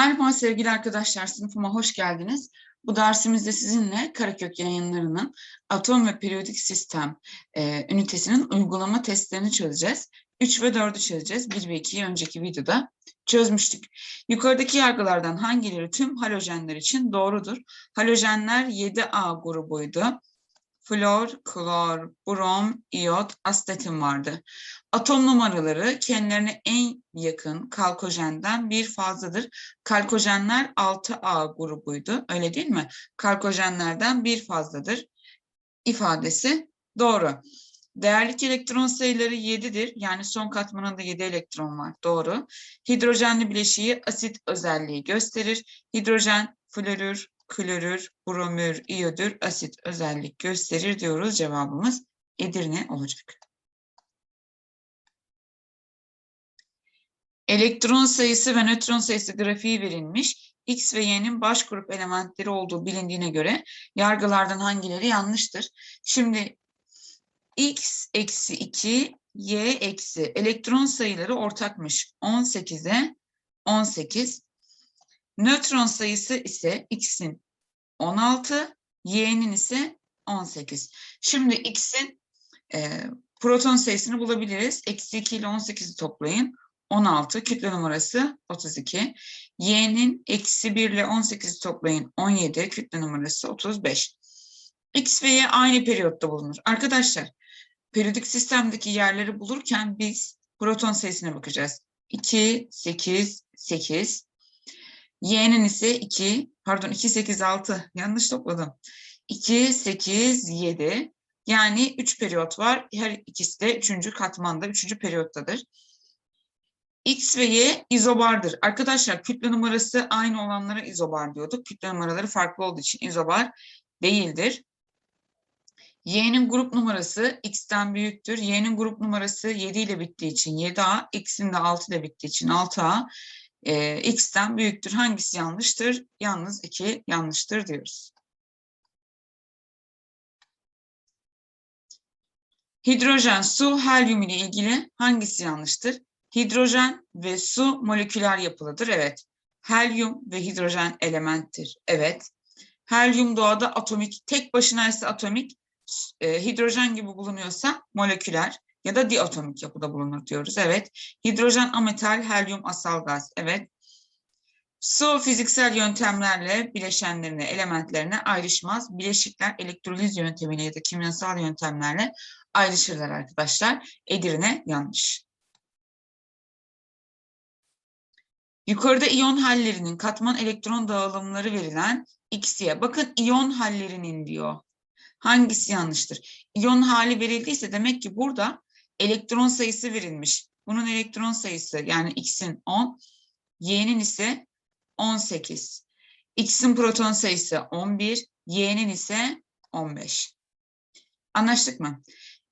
Merhaba sevgili arkadaşlar, sınıfıma hoş geldiniz. Bu dersimizde sizinle Karakök yayınlarının atom ve periyodik sistem e, ünitesinin uygulama testlerini çözeceğiz. 3 ve 4'ü çözeceğiz. 1 ve 2'yi önceki videoda çözmüştük. Yukarıdaki yargılardan hangileri tüm halojenler için doğrudur? Halojenler 7A grubuydu. Flor, klor, brom, iyot, asetin vardı. Atom numaraları kendilerine en yakın kalkojenden bir fazladır. Kalkojenler 6A grubuydu. Öyle değil mi? Kalkojenlerden bir fazladır. ifadesi doğru. Değerlik elektron sayıları 7'dir. Yani son katmanında 7 elektron var. Doğru. Hidrojenli bileşiği asit özelliği gösterir. Hidrojen, florür, klorür, bromür, iyodür, asit özellik gösterir diyoruz. Cevabımız Edirne olacak. Elektron sayısı ve nötron sayısı grafiği verilmiş. X ve Y'nin baş grup elementleri olduğu bilindiğine göre yargılardan hangileri yanlıştır? Şimdi X eksi 2, Y eksi elektron sayıları ortakmış. 18'e 18. Nötron sayısı ise X'in 16, Y'nin ise 18. Şimdi X'in e, proton sayısını bulabiliriz. Eksi 2 ile 18'i toplayın. 16, kütle numarası 32. Y'nin eksi 1 ile 18'i toplayın. 17, kütle numarası 35. X ve Y aynı periyotta bulunur. Arkadaşlar, periyodik sistemdeki yerleri bulurken biz proton sayısına bakacağız. 2, 8, 8. Y'nin ise 2, pardon 2, 8, 6. Yanlış topladım. 2, 8, 7. Yani 3 periyot var. Her ikisi de 3. katmanda, 3. periyottadır. X ve Y izobardır. Arkadaşlar kütle numarası aynı olanlara izobar diyorduk. Kütle numaraları farklı olduğu için izobar değildir. Y'nin grup numarası X'ten büyüktür. Y'nin grup numarası 7 ile bittiği için 7A, X'in de 6 ile bittiği için 6A, e, X'ten büyüktür. Hangisi yanlıştır? Yalnız 2 yanlıştır diyoruz. Hidrojen, su, helyum ile ilgili hangisi yanlıştır? Hidrojen ve su moleküler yapılıdır. Evet. Helyum ve hidrojen elementtir. Evet. Helyum doğada atomik, tek başına ise atomik, e, hidrojen gibi bulunuyorsa moleküler ya da diatomik yapıda bulunur diyoruz. Evet. Hidrojen ametal, helyum asal gaz. Evet. Su fiziksel yöntemlerle bileşenlerine, elementlerine ayrışmaz. Bileşikler elektroliz yöntemiyle ya da kimyasal yöntemlerle ayrışırlar arkadaşlar. Edirne yanlış. Yukarıda iyon hallerinin katman elektron dağılımları verilen X'ye. Bakın iyon hallerinin diyor. Hangisi yanlıştır? İyon hali verildiyse demek ki burada elektron sayısı verilmiş. Bunun elektron sayısı yani X'in 10, Y'nin ise 18. X'in proton sayısı 11, Y'nin ise 15. Anlaştık mı?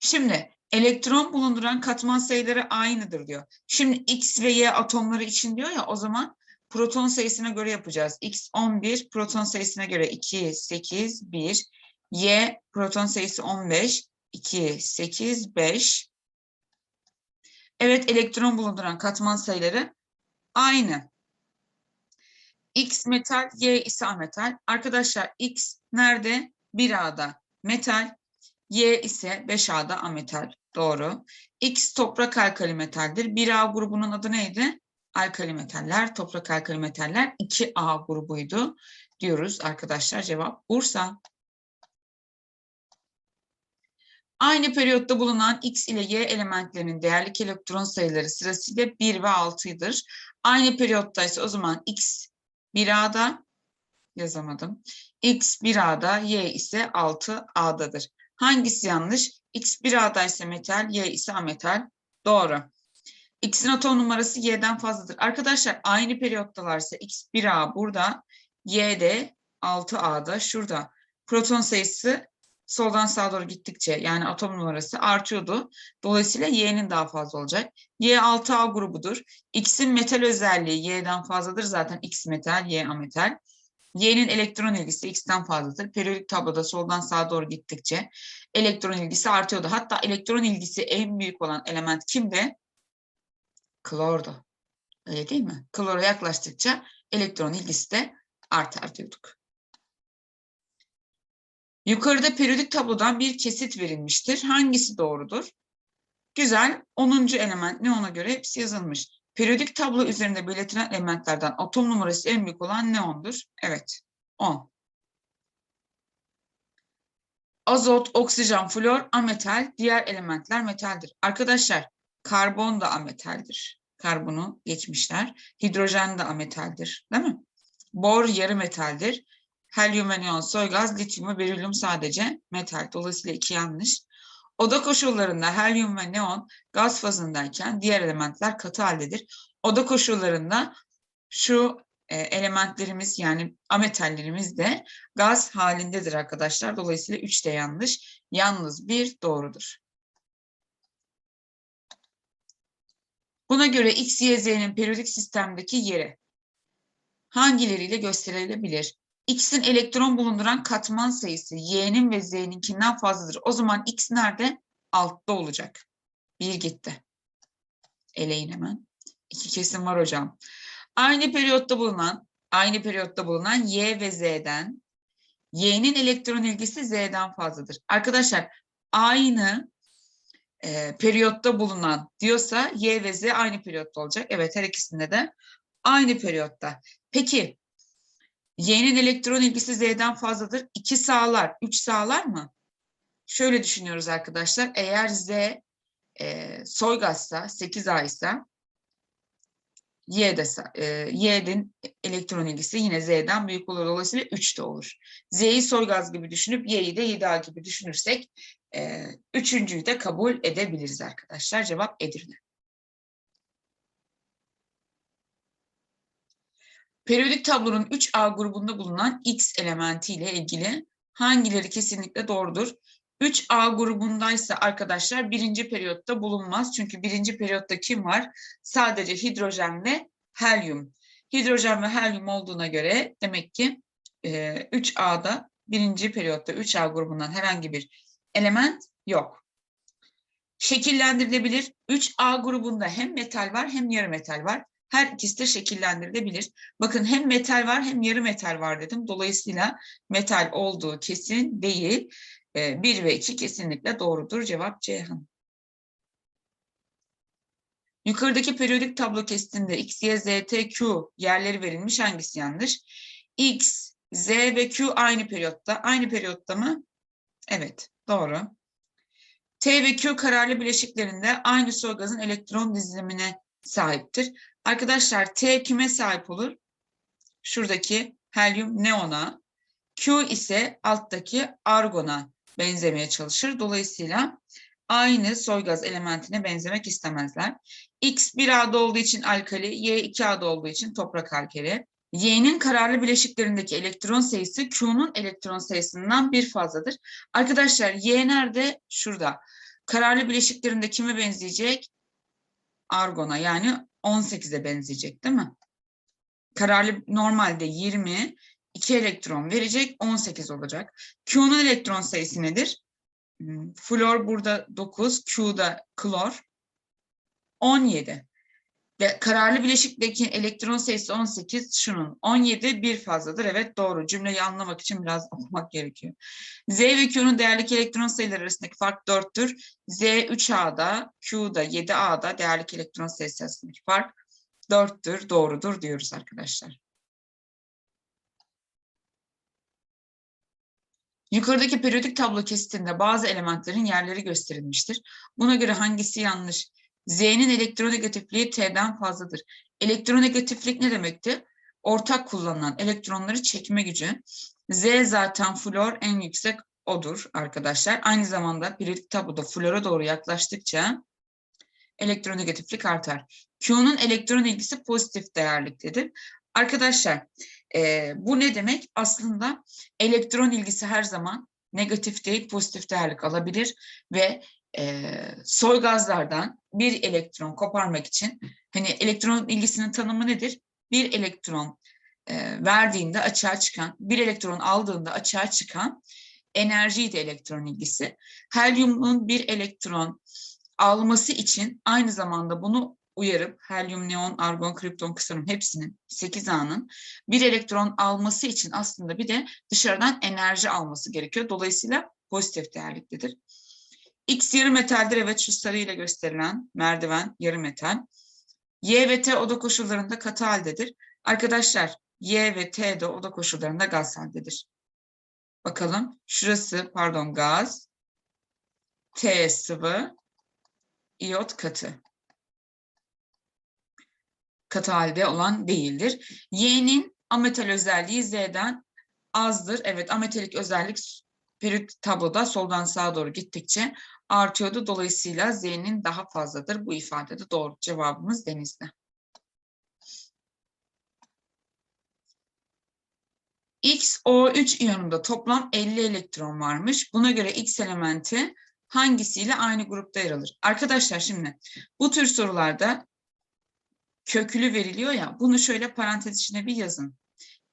Şimdi elektron bulunduran katman sayıları aynıdır diyor. Şimdi X ve Y atomları için diyor ya o zaman proton sayısına göre yapacağız. X 11, proton sayısına göre 2, 8, 1. Y proton sayısı 15, 2, 8, 5. Evet elektron bulunduran katman sayıları aynı. X metal, Y ise ametal. Arkadaşlar X nerede? 1A'da metal, Y ise 5A'da ametal. Doğru. X toprak alkali metaldir. 1A grubunun adı neydi? Alkali metaller, toprak alkali metaller 2A grubuydu diyoruz arkadaşlar. Cevap Bursa. Aynı periyotta bulunan X ile Y elementlerinin değerlik elektron sayıları sırasıyla 1 ve 6'ydır. Aynı periyotta ise o zaman X 1A'da yazamadım. X 1A'da, Y ise 6A'dadır. Hangisi yanlış? X 1A'da ise metal, Y ise ametal. Doğru. X'in atom numarası Y'den fazladır. Arkadaşlar aynı periyottalarsa X 1A burada, Y de 6A'da şurada. Proton sayısı soldan sağa doğru gittikçe yani atom numarası artıyordu. Dolayısıyla Y'nin daha fazla olacak. Y 6A grubudur. X'in metal özelliği Y'den fazladır zaten X metal, Y ametal. Y'nin elektron ilgisi X'ten fazladır. Periyodik tabloda soldan sağa doğru gittikçe elektron ilgisi artıyordu. Hatta elektron ilgisi en büyük olan element kimde? Klordu. Öyle değil mi? Klora yaklaştıkça elektron ilgisi de artar diyorduk. Yukarıda periyodik tablodan bir kesit verilmiştir. Hangisi doğrudur? Güzel. 10. element neona göre hepsi yazılmış. Periyodik tablo üzerinde belirtilen elementlerden atom numarası en büyük olan neondur. Evet. 10. Azot, oksijen, flor ametal, diğer elementler metaldir. Arkadaşlar karbon da ametaldir. Karbonu geçmişler. Hidrojen de ametaldir. Değil mi? Bor yarı metaldir. Helyum ve neon soy gaz, lityum ve berilyum sadece metal. Dolayısıyla iki yanlış. Oda koşullarında helyum ve neon gaz fazındayken diğer elementler katı haldedir. Oda koşullarında şu e, elementlerimiz yani ametallerimiz de gaz halindedir arkadaşlar. Dolayısıyla 3 de yanlış. Yalnız bir doğrudur. Buna göre X, Y, Z'nin periyodik sistemdeki yeri hangileriyle gösterilebilir? X'in elektron bulunduran katman sayısı Y'nin ve Z'ninkinden fazladır. O zaman X nerede? Altta olacak. Bir gitti. Eleyin hemen. İki kesim var hocam. Aynı periyotta bulunan, aynı periyotta bulunan Y ve Z'den Y'nin elektron ilgisi Z'den fazladır. Arkadaşlar aynı e, periyotta bulunan diyorsa Y ve Z aynı periyotta olacak. Evet her ikisinde de aynı periyotta. Peki Y'nin elektron ilgisi Z'den fazladır. 2 sağlar, 3 sağlar mı? Şöyle düşünüyoruz arkadaşlar. Eğer Z e, soy gazsa, 8A ise Y'de, e, elektron ilgisi yine Z'den büyük olur. Dolayısıyla 3 de olur. Z'yi soy gaz gibi düşünüp Y'yi de 7A gibi düşünürsek e, üçüncüyü de kabul edebiliriz arkadaşlar. Cevap Edirne. Periyodik tablonun 3A grubunda bulunan X elementi ile ilgili hangileri kesinlikle doğrudur? 3A grubundaysa arkadaşlar birinci periyotta bulunmaz. Çünkü birinci periyotta kim var? Sadece hidrojen ve helyum. Hidrojen ve helyum olduğuna göre demek ki e, 3A'da birinci periyotta 3A grubundan herhangi bir element yok. Şekillendirilebilir. 3A grubunda hem metal var hem yarı metal var. Her ikisi de şekillendirilebilir. Bakın hem metal var hem yarı metal var dedim. Dolayısıyla metal olduğu kesin değil. 1 ve 2 kesinlikle doğrudur. Cevap Ceyhan. Yukarıdaki periyodik tablo kesitinde X, Y, Z, T, Q yerleri verilmiş. Hangisi yanlış? X, Z ve Q aynı periyotta. Aynı periyotta mı? Evet, doğru. T ve Q kararlı bileşiklerinde aynı soy gazın elektron dizilimine sahiptir. Arkadaşlar T kime sahip olur? Şuradaki helyum neona. Q ise alttaki argona benzemeye çalışır. Dolayısıyla aynı soy gaz elementine benzemek istemezler. X 1A'da olduğu için alkali, Y 2A'da olduğu için toprak alkali. Y'nin kararlı bileşiklerindeki elektron sayısı Q'nun elektron sayısından bir fazladır. Arkadaşlar Y nerede? Şurada. Kararlı bileşiklerinde kime benzeyecek? Argona yani 18'e benzeyecek değil mi? Kararlı normalde 20, 2 elektron verecek 18 olacak. Q'nun elektron sayısı nedir? Hmm, flor burada 9, Q'da klor 17. Ve kararlı bileşikteki elektron sayısı 18, şunun 17 bir fazladır. Evet doğru. Cümleyi anlamak için biraz okumak gerekiyor. Z ve Q'nun değerlik elektron sayıları arasındaki fark 4'tür. Z 3A'da, Q'da 7A'da değerlik elektron sayısı arasındaki fark 4'tür. Doğrudur diyoruz arkadaşlar. Yukarıdaki periyodik tablo kesitinde bazı elementlerin yerleri gösterilmiştir. Buna göre hangisi yanlış? Z'nin elektronegatifliği T'den fazladır. Elektronegatiflik ne demekti? Ortak kullanılan elektronları çekme gücü. Z zaten flor en yüksek odur arkadaşlar. Aynı zamanda periyodik tabloda flora doğru yaklaştıkça elektronegatiflik artar. Q'nun elektron ilgisi pozitif değerliktedir. Arkadaşlar e, bu ne demek? Aslında elektron ilgisi her zaman negatif değil pozitif değerlik alabilir ve e, soy gazlardan bir elektron koparmak için hani elektron ilgisinin tanımı nedir? Bir elektron e, verdiğinde açığa çıkan, bir elektron aldığında açığa çıkan enerjiydi elektron ilgisi. Helyumun bir elektron alması için aynı zamanda bunu uyarıp helyum, neon, argon, kripton, ksanon hepsinin 8A'nın bir elektron alması için aslında bir de dışarıdan enerji alması gerekiyor. Dolayısıyla pozitif değerliktedir. X yarı metaldir. Evet şu sarıyla gösterilen merdiven yarı metal. Y ve T oda koşullarında katı haldedir. Arkadaşlar Y ve T de oda koşullarında gaz haldedir. Bakalım şurası pardon gaz. T sıvı. iot katı. Katı halde olan değildir. Y'nin ametal özelliği Z'den azdır. Evet ametalik özellik periyot tabloda soldan sağa doğru gittikçe artıyordu. Dolayısıyla Z'nin daha fazladır. Bu ifadede doğru cevabımız denizde. XO3 iyonunda toplam 50 elektron varmış. Buna göre X elementi hangisiyle aynı grupta yer alır? Arkadaşlar şimdi bu tür sorularda köklü veriliyor ya bunu şöyle parantez içine bir yazın.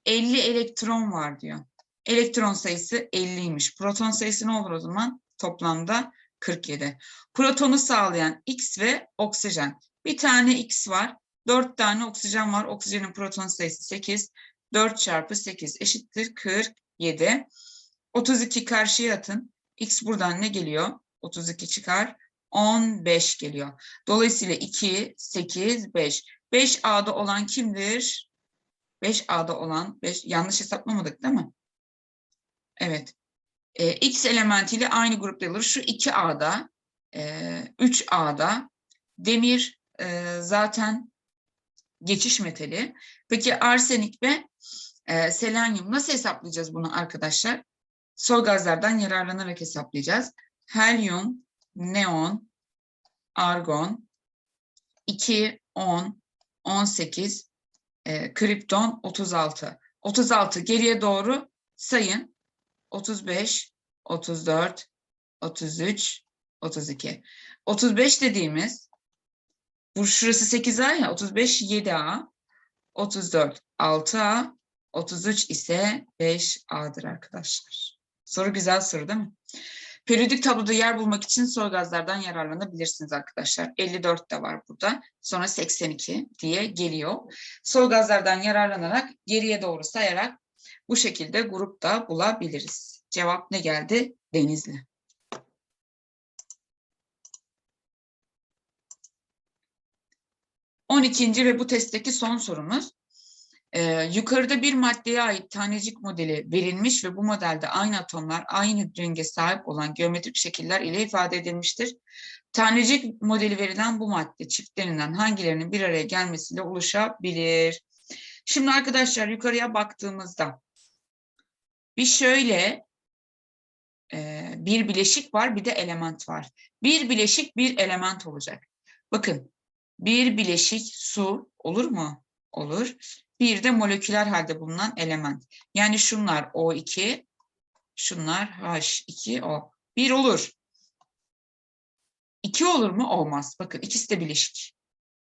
50 elektron var diyor. Elektron sayısı 50'ymiş. Proton sayısı ne olur o zaman? Toplamda 47. Protonu sağlayan X ve oksijen. Bir tane X var. 4 tane oksijen var. Oksijenin proton sayısı 8. 4 çarpı 8 eşittir 47. 32 karşıya atın. X buradan ne geliyor? 32 çıkar. 15 geliyor. Dolayısıyla 2, 8, 5. 5A'da olan kimdir? 5A'da olan, 5, yanlış hesaplamadık değil mi? Evet. Ee, X elementiyle aynı grupta alır. Şu 2A'da, e, 3A'da demir e, zaten geçiş metali. Peki arsenik ve e, selenyum nasıl hesaplayacağız bunu arkadaşlar? Sol gazlardan yararlanarak hesaplayacağız. Helyum, neon, argon, 2, 10, 18, e, kripton 36. 36 geriye doğru sayın. 35, 34, 33, 32. 35 dediğimiz bu şurası 8A ya 35 7A, 34 6A, 33 ise 5A'dır arkadaşlar. Soru güzel soru değil mi? Periyodik tabloda yer bulmak için soy gazlardan yararlanabilirsiniz arkadaşlar. 54 de var burada. Sonra 82 diye geliyor. Soy gazlardan yararlanarak geriye doğru sayarak bu şekilde grupta bulabiliriz. Cevap ne geldi? Denizli. On ikinci ve bu testteki son sorumuz. Ee, yukarıda bir maddeye ait tanecik modeli verilmiş ve bu modelde aynı atomlar aynı renge sahip olan geometrik şekiller ile ifade edilmiştir. Tanecik modeli verilen bu madde çiftlerinden hangilerinin bir araya gelmesiyle oluşabilir? Şimdi arkadaşlar yukarıya baktığımızda bir şöyle e, bir bileşik var bir de element var. Bir bileşik bir element olacak. Bakın bir bileşik su olur mu? Olur. Bir de moleküler halde bulunan element. Yani şunlar O2, şunlar H2O. Bir olur. İki olur mu? Olmaz. Bakın ikisi de bileşik.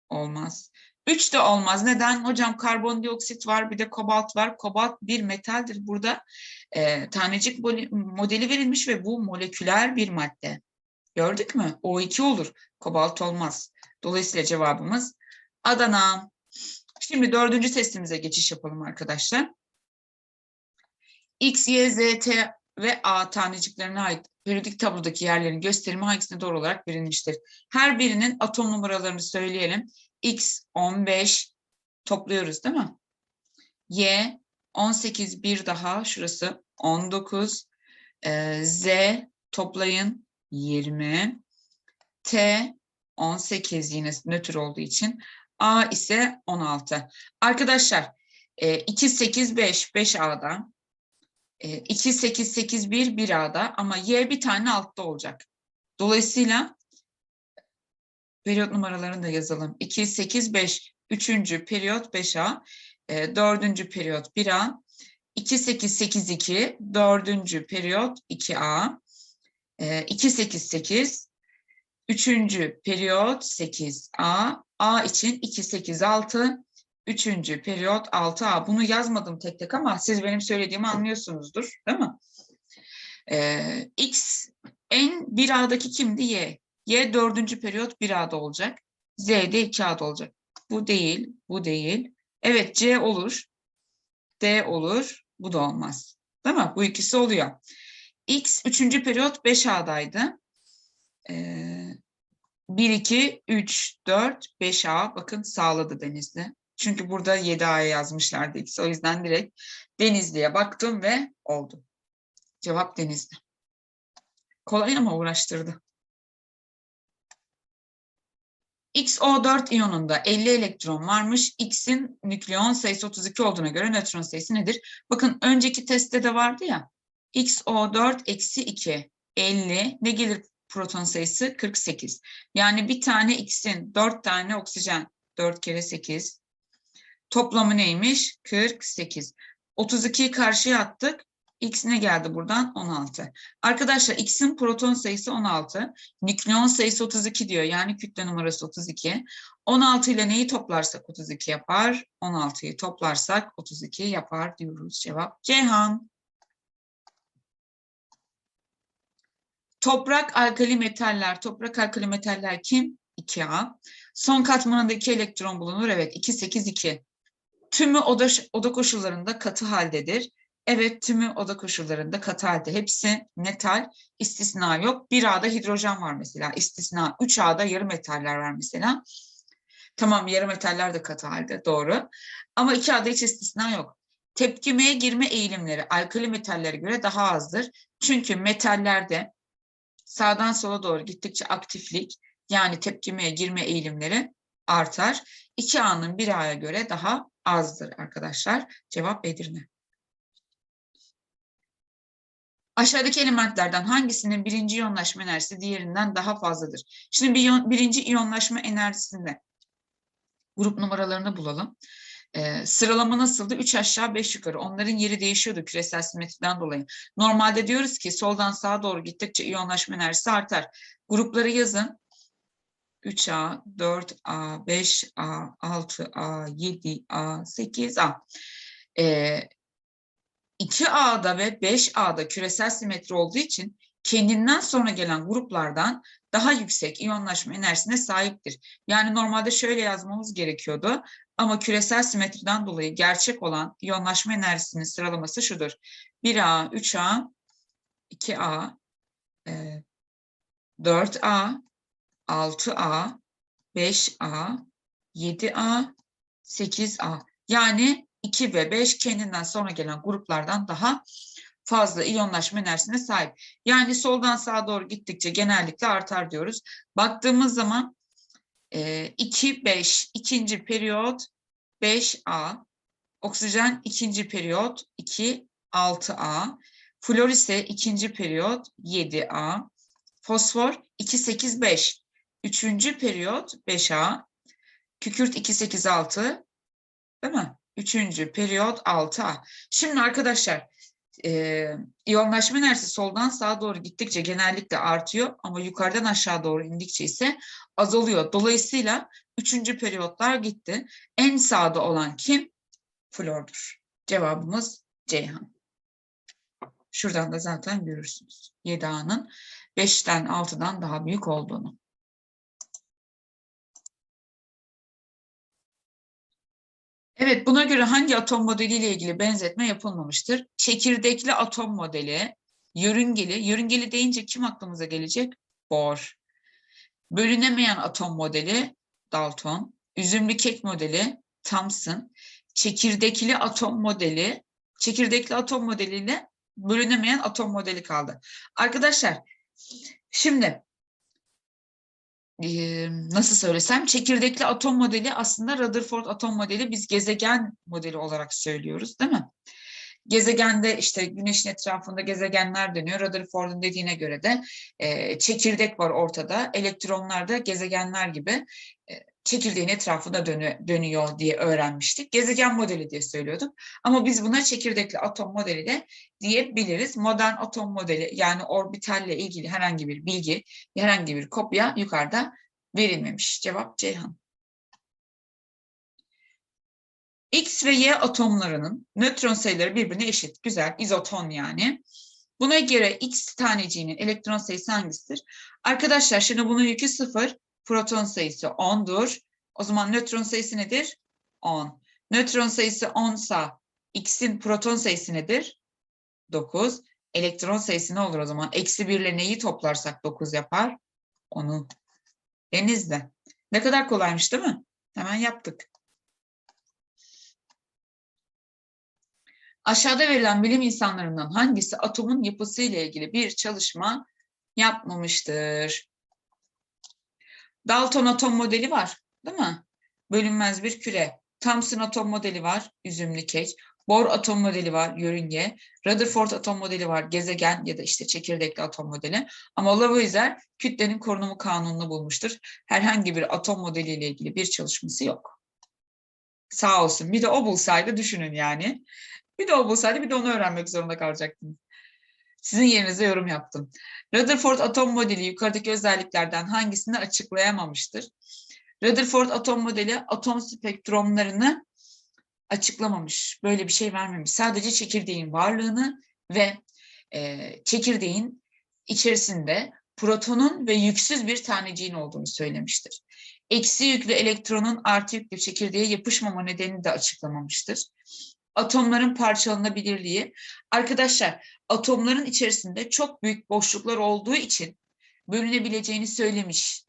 Olmaz. Üç de olmaz. Neden? Hocam karbondioksit var, bir de kobalt var. Kobalt bir metaldir. Burada e, tanecik modeli verilmiş ve bu moleküler bir madde. Gördük mü? O2 olur. Kobalt olmaz. Dolayısıyla cevabımız Adana. Şimdi dördüncü testimize geçiş yapalım arkadaşlar. X, Y, Z, T ve A taneciklerine ait periyodik tablodaki yerlerin gösterimi hangisine doğru olarak verilmiştir? Her birinin atom numaralarını söyleyelim. X 15 topluyoruz değil mi? Y 18 bir daha şurası 19. Ee, Z toplayın 20. T 18 yine nötr olduğu için. A ise 16. Arkadaşlar e, 2, 8, 5, 5 A'da. E, 2, 8, 8, 1, 1 A'da ama Y bir tane altta olacak. Dolayısıyla periyot numaralarını da yazalım. 2, 8, 5, 3. periyot 5A, e, 4. periyot 1A, 2, 8, 8, 2, 4. periyot 2A, e, 2, 8, 8, 3. periyot 8A, A için 2, 8, 6, 3. periyot 6A. Bunu yazmadım tek tek ama siz benim söylediğimi anlıyorsunuzdur değil mi? Ee, X en 1A'daki kimdi? Y. Y 4. periyot 1A'da olacak. Z'de 2A da olacak. Bu değil, bu değil. Evet C olur. D olur. Bu da olmaz. Değil mi? Bu ikisi oluyor. X 3. periyot 5A'daydı. Ee, 1, 2, 3, 4, 5A bakın sağladı Denizli. Çünkü burada 7A'ya yazmışlardı X. O yüzden direkt Denizli'ye baktım ve oldu. Cevap Denizli. Kolay ama uğraştırdı. XO4 iyonunda 50 elektron varmış. X'in nükleon sayısı 32 olduğuna göre nötron sayısı nedir? Bakın önceki testte de vardı ya. XO4 eksi 2 50 ne gelir proton sayısı? 48. Yani bir tane X'in 4 tane oksijen 4 kere 8 toplamı neymiş? 48. 32'yi karşıya attık. X ne geldi buradan? 16. Arkadaşlar X'in proton sayısı 16. Nükleon sayısı 32 diyor. Yani kütle numarası 32. 16 ile neyi toplarsak 32 yapar. 16'yı toplarsak 32 yapar diyoruz. Cevap Ceyhan. Toprak alkali metaller. Toprak alkali metaller kim? 2A. Son katmanında 2 elektron bulunur. Evet 2, 8, 2. Tümü oda, oda koşullarında katı haldedir. Evet tümü oda koşullarında katı halde. Hepsi metal, istisna yok. 1A'da hidrojen var mesela, istisna. 3A'da yarı metaller var mesela. Tamam yarı metaller de katı halde, doğru. Ama 2A'da hiç istisna yok. Tepkimeye girme eğilimleri alkali metallere göre daha azdır. Çünkü metallerde sağdan sola doğru gittikçe aktiflik yani tepkimeye girme eğilimleri artar. 2A'nın 1A'ya göre daha azdır arkadaşlar. Cevap Edirne. Aşağıdaki elementlerden hangisinin birinci iyonlaşma enerjisi diğerinden daha fazladır? Şimdi bir iyon, birinci iyonlaşma enerjisinde grup numaralarını bulalım. Ee, sıralama nasıldı? 3 aşağı 5 yukarı. Onların yeri değişiyordu küresel simetriden dolayı. Normalde diyoruz ki soldan sağa doğru gittikçe iyonlaşma enerjisi artar. Grupları yazın. 3A, 4A, 5A, 6A, 7A, 8A. Ee, 2A'da ve 5A'da küresel simetri olduğu için kendinden sonra gelen gruplardan daha yüksek iyonlaşma enerjisine sahiptir. Yani normalde şöyle yazmamız gerekiyordu ama küresel simetriden dolayı gerçek olan iyonlaşma enerjisinin sıralaması şudur. 1A, 3A, 2A, 4A, 6A, 5A, 7A, 8A. Yani 2 ve 5 kendinden sonra gelen gruplardan daha fazla iyonlaşma enerjisine sahip. Yani soldan sağa doğru gittikçe genellikle artar diyoruz. Baktığımız zaman 2, 5, ikinci periyot 5A, oksijen ikinci periyot 2, 6A, flor ise ikinci periyot 7A, fosfor 2, 8, 5, üçüncü periyot 5A, kükürt 2, 8, 6, değil mi? Üçüncü periyot 6A. Şimdi arkadaşlar e, iyonlaşma enerjisi soldan sağa doğru gittikçe genellikle artıyor ama yukarıdan aşağı doğru indikçe ise azalıyor. Dolayısıyla üçüncü periyotlar gitti. En sağda olan kim? Flordur. Cevabımız Ceyhan. Şuradan da zaten görürsünüz. 7A'nın 5'ten 6'dan daha büyük olduğunu. Evet, buna göre hangi atom modeliyle ilgili benzetme yapılmamıştır? Çekirdekli atom modeli, yörüngeli, yörüngeli deyince kim aklımıza gelecek? Bohr. Bölünemeyen atom modeli, Dalton. Üzümlü kek modeli, Thomson. Çekirdekli atom modeli, çekirdekli atom modeliyle bölünemeyen atom modeli kaldı. Arkadaşlar, şimdi nasıl söylesem çekirdekli atom modeli aslında Rutherford atom modeli biz gezegen modeli olarak söylüyoruz değil mi? Gezegende işte güneşin etrafında gezegenler dönüyor. Rutherford'un dediğine göre de çekirdek var ortada. Elektronlar da gezegenler gibi çekirdeğin etrafında dönü, dönüyor diye öğrenmiştik. Gezegen modeli diye söylüyorduk. Ama biz buna çekirdekli atom modeli de diyebiliriz. Modern atom modeli yani orbitalle ilgili herhangi bir bilgi, herhangi bir kopya yukarıda verilmemiş. Cevap Ceyhan. X ve Y atomlarının nötron sayıları birbirine eşit. Güzel, izoton yani. Buna göre X taneciğinin elektron sayısı hangisidir? Arkadaşlar şimdi bunun yükü sıfır, proton sayısı 10'dur. O zaman nötron sayısı nedir? 10. Nötron sayısı 10 sa X'in proton sayısı nedir? 9. Elektron sayısı ne olur o zaman? Eksi 1 ile neyi toplarsak 9 yapar? Onu. Denizde. Ne kadar kolaymış değil mi? Hemen yaptık. Aşağıda verilen bilim insanlarından hangisi atomun yapısı ile ilgili bir çalışma yapmamıştır? Dalton atom modeli var, değil mi? Bölünmez bir küre. Thomson atom modeli var, üzümlü kek. Bohr atom modeli var, yörünge. Rutherford atom modeli var, gezegen ya da işte çekirdekli atom modeli. Ama Lavoisier kütlenin korunumu kanununu bulmuştur. Herhangi bir atom modeliyle ilgili bir çalışması yok. Sağ olsun. Bir de o bulsaydı düşünün yani. Bir de o bulsaydı bir de onu öğrenmek zorunda kalacaktım. Sizin yerinize yorum yaptım. Rutherford atom modeli yukarıdaki özelliklerden hangisini açıklayamamıştır? Rutherford atom modeli atom spektrumlarını açıklamamış. Böyle bir şey vermemiş. Sadece çekirdeğin varlığını ve e, çekirdeğin içerisinde protonun ve yüksüz bir taneciğin olduğunu söylemiştir. Eksi yüklü elektronun artı yüklü çekirdeğe yapışmama nedenini de açıklamamıştır. Atomların parçalanabilirliği. Arkadaşlar atomların içerisinde çok büyük boşluklar olduğu için bölünebileceğini söylemiş.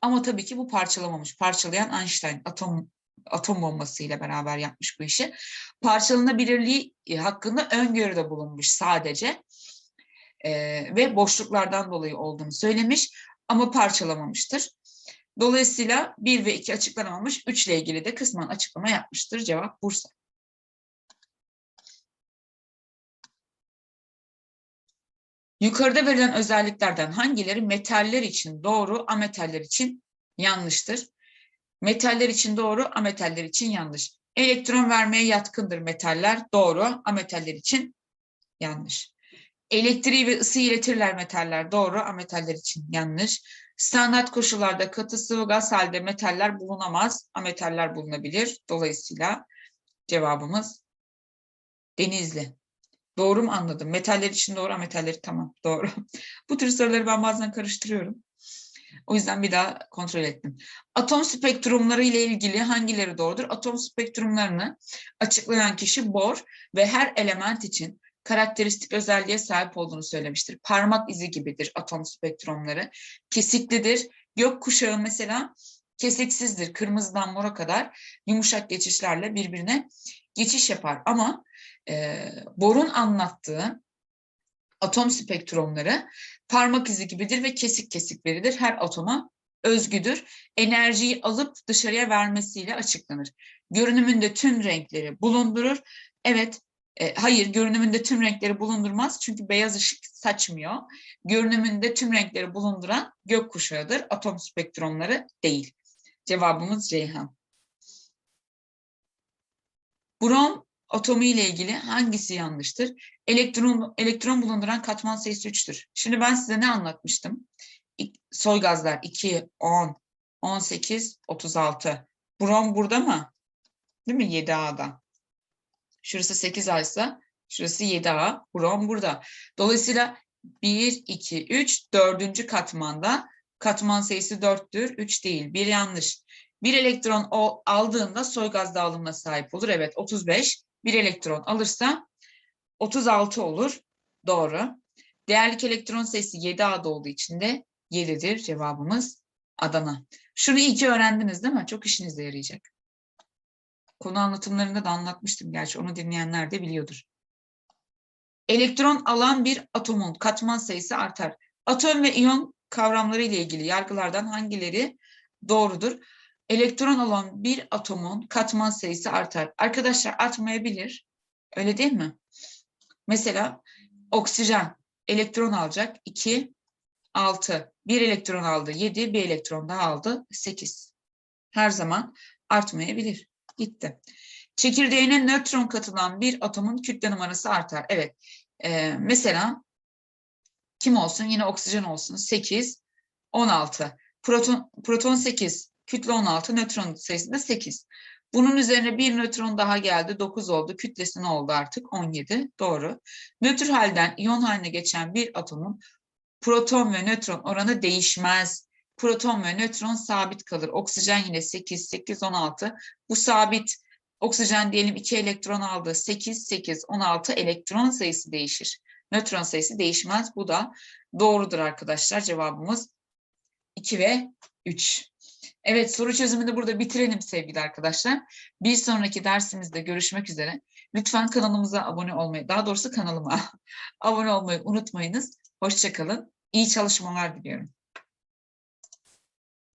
Ama tabii ki bu parçalamamış. Parçalayan Einstein atom atom bombasıyla beraber yapmış bu işi. Parçalanabilirliği e, hakkında öngörüde bulunmuş sadece. Ee, ve boşluklardan dolayı olduğunu söylemiş ama parçalamamıştır. Dolayısıyla 1 ve 2 açıklanamamış. 3 ile ilgili de kısmen açıklama yapmıştır. Cevap Bursa. Yukarıda verilen özelliklerden hangileri metaller için doğru, ametaller için yanlıştır? Metaller için doğru, ametaller için yanlış. Elektron vermeye yatkındır metaller, doğru, ametaller için yanlış. Elektriği ve ısı iletirler metaller, doğru, ametaller için yanlış. Standart koşullarda katı sıvı gaz halde metaller bulunamaz, ametaller bulunabilir. Dolayısıyla cevabımız Denizli. Doğru mu anladım? Metaller için doğru, metalleri tamam doğru. Bu tür soruları ben bazen karıştırıyorum. O yüzden bir daha kontrol ettim. Atom spektrumları ile ilgili hangileri doğrudur? Atom spektrumlarını açıklayan kişi Bohr ve her element için karakteristik özelliğe sahip olduğunu söylemiştir. Parmak izi gibidir atom spektrumları. Kesiklidir. Gökkuşağı mesela kesiksizdir. Kırmızıdan mora kadar yumuşak geçişlerle birbirine geçiş yapar. Ama e, Bohr'un anlattığı atom spektrumları parmak izi gibidir ve kesik kesik verilir. Her atoma özgüdür. Enerjiyi alıp dışarıya vermesiyle açıklanır. Görünümünde tüm renkleri bulundurur. Evet, e, hayır görünümünde tüm renkleri bulundurmaz çünkü beyaz ışık saçmıyor. Görünümünde tüm renkleri bulunduran gökkuşağıdır. Atom spektrumları değil. Cevabımız Ceyhan. Brom atomu ile ilgili hangisi yanlıştır? Elektron, elektron bulunduran katman sayısı 3'tür. Şimdi ben size ne anlatmıştım? Soy gazlar 2, 10, 18, 36. Brom burada mı? Değil mi? 7A'da. Şurası 8A ise şurası 7A. Brom burada. Dolayısıyla 1, 2, 3, dördüncü katmanda katman sayısı 4'tür. 3 değil. Bir yanlış. Bir elektron o aldığında soy gaz dağılımına sahip olur. Evet 35. Bir elektron alırsa 36 olur. Doğru. Değerlik elektron sayısı 7A'da olduğu için de 7'dir. Cevabımız Adana. Şunu iyi ki öğrendiniz değil mi? Çok işinize yarayacak. Konu anlatımlarında da anlatmıştım gerçi. Onu dinleyenler de biliyordur. Elektron alan bir atomun katman sayısı artar. Atom ve iyon kavramları ile ilgili yargılardan hangileri doğrudur? Elektron alan bir atomun katman sayısı artar. Arkadaşlar artmayabilir. Öyle değil mi? Mesela oksijen elektron alacak 2, 6. Bir elektron aldı 7, bir elektron daha aldı 8. Her zaman artmayabilir. Gitti. Çekirdeğine nötron katılan bir atomun kütle numarası artar. Evet. Ee, mesela kim olsun? Yine oksijen olsun. 8, 16. Proton, proton 8, kütle 16, nötron sayısı da 8. Bunun üzerine bir nötron daha geldi. 9 oldu. Kütlesi ne oldu artık? 17. Doğru. Nötr halden iyon haline geçen bir atomun proton ve nötron oranı değişmez. Proton ve nötron sabit kalır. Oksijen yine 8, 8, 16. Bu sabit. Oksijen diyelim 2 elektron aldı. 8, 8, 16 elektron sayısı değişir. Nötron sayısı değişmez. Bu da doğrudur arkadaşlar. Cevabımız 2 ve 3. Evet soru çözümünü burada bitirelim sevgili arkadaşlar. Bir sonraki dersimizde görüşmek üzere. Lütfen kanalımıza abone olmayı, daha doğrusu kanalıma abone olmayı unutmayınız. Hoşçakalın. İyi çalışmalar diliyorum.